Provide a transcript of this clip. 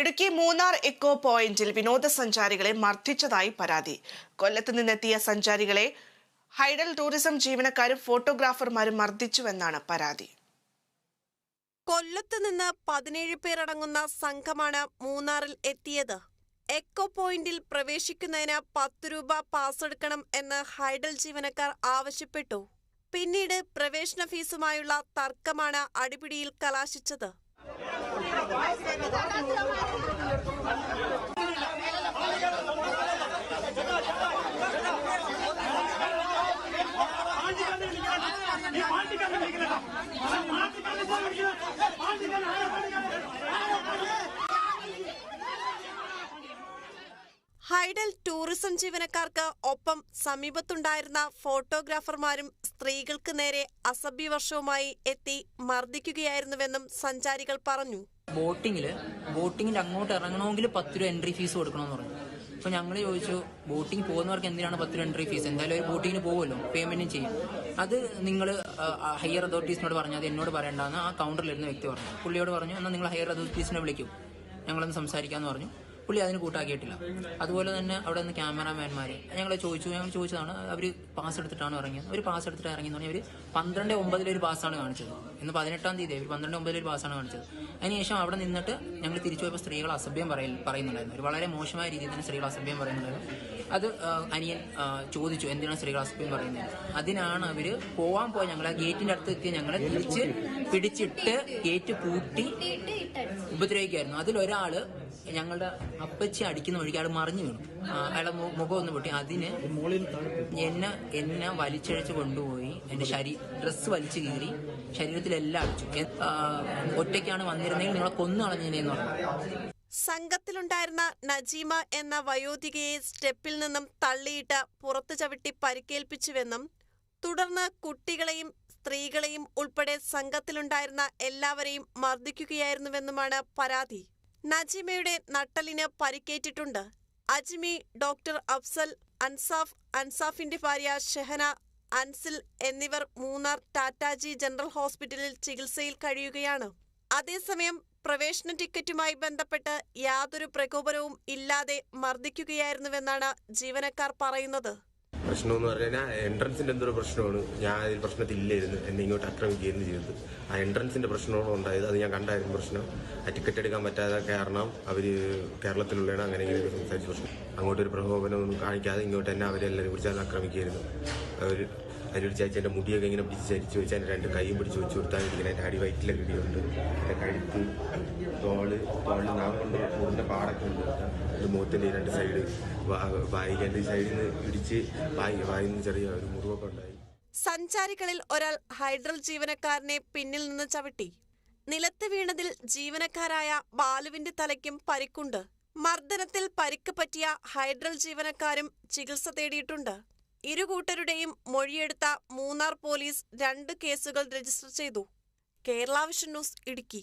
Idukki Munnar echo പോയിന്റിൽ വിനോദസഞ്ചാരികളെ മർദ്ദിച്ചതായി പരാതി. കൊല്ലത്ത് നിന്നെത്തിയ സഞ്ചാരികളെ ഹൈഡൽ ടൂറിസം ജീവനക്കാരും ഫോട്ടോഗ്രാഫർമാരും മർദ്ദിച്ചുവെന്നാണ് പരാതി. കൊല്ലത്ത് നിന്ന് പതിനേഴ് പേരടങ്ങുന്ന സംഘമാണ് മൂന്നാറിൽ എത്തിയത്. എക്കോ പോയിന്റിൽ പ്രവേശിക്കുന്നതിന് പത്ത് രൂപ പാസ് എടുക്കണം എന്ന് ഹൈഡൽ ജീവനക്കാർ ആവശ്യപ്പെട്ടു. പിന്നീട് പ്രവേശന ഫീസുമായുള്ള തർക്കമാണ് അടിപിടിയിൽ കലാശിച്ചത്. மாட்டிக்கான மாட்டிக்கான ഹൈഡൽ ടൂറിസം ജീവനക്കാർക്ക് ഒപ്പം സമീപത്തുണ്ടായിരുന്ന ഫോട്ടോഗ്രാഫർമാരും സ്ത്രീകൾക്ക് നേരെ അസഭ്യവർഷവുമായി എത്തി മർദ്ദിക്കുകയായിരുന്നുവെന്നും സഞ്ചാരികൾ പറഞ്ഞു. ബോട്ടിങ്ങിൽ ബോട്ടിങ്ങിൽ അങ്ങോട്ട് ഇറങ്ങണമെങ്കിൽ പത്ത് രൂപ എൻട്രി ഫീസ് കൊടുക്കണമെന്ന് പറഞ്ഞു. അപ്പോൾ ഞങ്ങൾ ചോദിച്ചു ബോട്ടിംഗ് പോകുന്നവർക്ക് എന്തിനാണ് പത്ത് രൂപ എൻട്രി ഫീസ് എന്തായാലും ഒരു ബോട്ടിങ്ങിന് പോകുമല്ലോ പേയ്മെന്റും ചെയ്യും. അത് നിങ്ങൾ ഹയർ അതോറിറ്റീസിനോട് പറഞ്ഞു അത് എന്നോട് പറയണ്ടെന്ന്. ആ കൗണ്ടറിലിരുന്ന വ്യക്തി പറഞ്ഞു. പുള്ളിയോട് പറഞ്ഞു എന്നാൽ നിങ്ങൾ ഹയർ അതോറിറ്റീസിനെ വിളിക്കും. ഞങ്ങളൊന്ന് സംസാരിക്കാമെന്ന് പറഞ്ഞു. പുള്ളി അതിന് കൂട്ടാക്കിയിട്ടില്ല. അതുപോലെ തന്നെ അവിടെ നിന്ന് ക്യാമറാമാൻമാർ ഞങ്ങൾ ചോദിച്ചു ഞങ്ങൾ ചോദിച്ചതാണ് അവർ പാസ് എടുത്തിട്ടാണ് ഇറങ്ങിയത്. ഒരു പാസ് എടുത്തിട്ട് ഇറങ്ങി എന്ന് പറഞ്ഞാൽ അവർ പന്ത്രണ്ട് ഒമ്പതിലൊരു പാസ്സാണ് കാണിച്ചത്. ഇന്ന് പതിനെട്ടാം തീയതി അവർ പന്ത്രണ്ട് ഒമ്പതിലൊരു പാസ്സാണ് കാണിച്ചത്. അതിനുശേഷം അവിടെ നിന്നിട്ട് ഞങ്ങൾ തിരിച്ചു പോയപ്പോൾ സ്ത്രീകൾ അസഭ്യം പറയ പറയുന്നുണ്ടായിരുന്നു. ഒരു വളരെ മോശമായ രീതിയിൽ തന്നെ സ്ത്രീകൾ അസഭ്യം പറയുന്നുണ്ടായിരുന്നു. അത് അനിയൻ ചോദിച്ചു എന്തിനാണ് സ്ത്രീകൾ അസഭ്യം പറയുന്നത്? അതിനാണ് അവർ പോവാൻ പോയ ഞങ്ങളെ ഗേറ്റിന്റെ അടുത്ത് എത്തി ഞങ്ങളെ തിരിച്ച് പിടിച്ചിട്ട് ഗേറ്റ് പൂട്ടി ഉപദ്രവിക്കായിരുന്നു. അതിലൊരാൾ ഞങ്ങളുടെ അപ്പച്ചി അടിക്കുന്ന വഴിക്ക് അയാൾ മറിഞ്ഞു വീണു. അയാളെ മുഖം ഒന്ന് പൊട്ടി. അതിന് എന്നെ എന്നെ വലിച്ചഴിച്ച് കൊണ്ടുപോയി. എന്റെ ശരീ ഡ്രസ്സ് വലിച്ചു കീറി ശരീരത്തിലെല്ലാം അടിച്ചു. ഒറ്റയ്ക്കാണ് വന്നിരുന്നെങ്കിൽ നിങ്ങളെ കൊന്നു കളഞ്ഞേനെന്ന് പറഞ്ഞു. സംഘത്തിലുണ്ടായിരുന്ന നജീമ എന്ന വയോധികയെ സ്റ്റെപ്പിൽ നിന്നും തള്ളിയിട്ട് പുറത്തു ചവിട്ടി പരിക്കേൽപ്പിച്ചുവെന്നും തുടർന്ന് കുട്ടികളെയും സ്ത്രീകളെയും ഉൾപ്പെടെ സംഘത്തിലുണ്ടായിരുന്ന എല്ലാവരെയും മർദ്ദിക്കുകയായിരുന്നുവെന്നുമാണ് പരാതി. നജീമയുടെ നട്ടലിന് പരിക്കേറ്റിട്ടുണ്ട്. അജ്മി ഡോക്ടർ അഫ്സൽ അൻസാഫ് അൻസാഫിന്റെ ഭാര്യ ഷെഹന അൻസിൽ എന്നിവർ മൂന്നാർ ടാറ്റാജി ജനറൽ ഹോസ്പിറ്റലിൽ ചികിത്സയിൽ കഴിയുകയാണ്. അതേസമയം പ്രവേശന ടിക്കറ്റുമായി ബന്ധപ്പെട്ട് യാതൊരു പ്രകോപനവും ഇല്ലാതെ മർദ്ദിക്കുകയായിരുന്നുവെന്നാണ് ജീവനക്കാർ പറയുന്നത്. പ്രശ്നം എന്ന് പറഞ്ഞാൽ എൻട്രൻസിന്റെ എന്തൊരു പ്രശ്നമാണ്? ഞാൻ അതിൽ പ്രശ്നത്തില്ലായിരുന്നു. എന്നെ ഇങ്ങോട്ട് ആക്രമിക്കുകയായിരുന്നു ചെയ്തത്. ആ എൻട്രൻസിന്റെ പ്രശ്നമാണ് ഉണ്ടായത്. അത് ഞാൻ കണ്ടായിരുന്നു പ്രശ്നം. ആ ടിക്കറ്റ് എടുക്കാൻ പറ്റാതെ കാരണം അവർ കേരളത്തിലുള്ളതാണ്. അങ്ങനെ ഇങ്ങനെ സംസാരിച്ച പ്രശ്നം. അങ്ങോട്ടൊരു പ്രകോപനമൊന്നും കാണിക്കാതെ ഇങ്ങോട്ട് തന്നെ അവരെല്ലാവരും കുറിച്ച് ആക്രമിക്കുകയായിരുന്നു. അവർ അതിലൊരു ചേച്ചി എന്റെ മുടിയൊക്കെ ഇങ്ങനെ പിടിച്ച് ചരിച്ച് വെച്ച് എന്റെ രണ്ട് കൈയും പിടിച്ച് വെച്ച് കൊടുത്താൽ എന്റെ അടി വയറ്റിലൊക്കെ ഇടിയുണ്ട്. എന്റെ കഴുത്ത് തോൾ തോളിൽ നാം കൊണ്ട് മുറിന്റെ പാടൊക്കെ ഉണ്ട്. എന്റെ മുഖത്തിന്റെ രണ്ട് സൈഡ് വായി രണ്ട് സൈഡിൽ നിന്ന് ഇടിച്ച് വായി വായിൽ നിന്ന് ചെറിയ ഒരു മുറിവൊക്കെ ഉണ്ടായി. സഞ്ചാരികളിൽ ഒരാൾ ഹൈഡ്രൽ ജീവനക്കാരനെ പിന്നിൽ നിന്ന് ചവിട്ടി. നിലത്ത് വീണതിൽ ജീവനക്കാരായ ബാലുവിന്റെ തലയ്ക്കും പരിക്കുണ്ട്. മർദ്ദനത്തിൽ പരിക്ക് പറ്റിയ ഹൈഡ്രൽ ജീവനക്കാരും ചികിത്സ തേടിയിട്ടുണ്ട്. ഇരു കൂട്ടരുടെയും മൊഴിയെടുത്ത മൂന്നാർ പോലീസ് രണ്ട് കേസുകൾ രജിസ്റ്റർ ചെയ്തു. Kerala Vision News Idukki.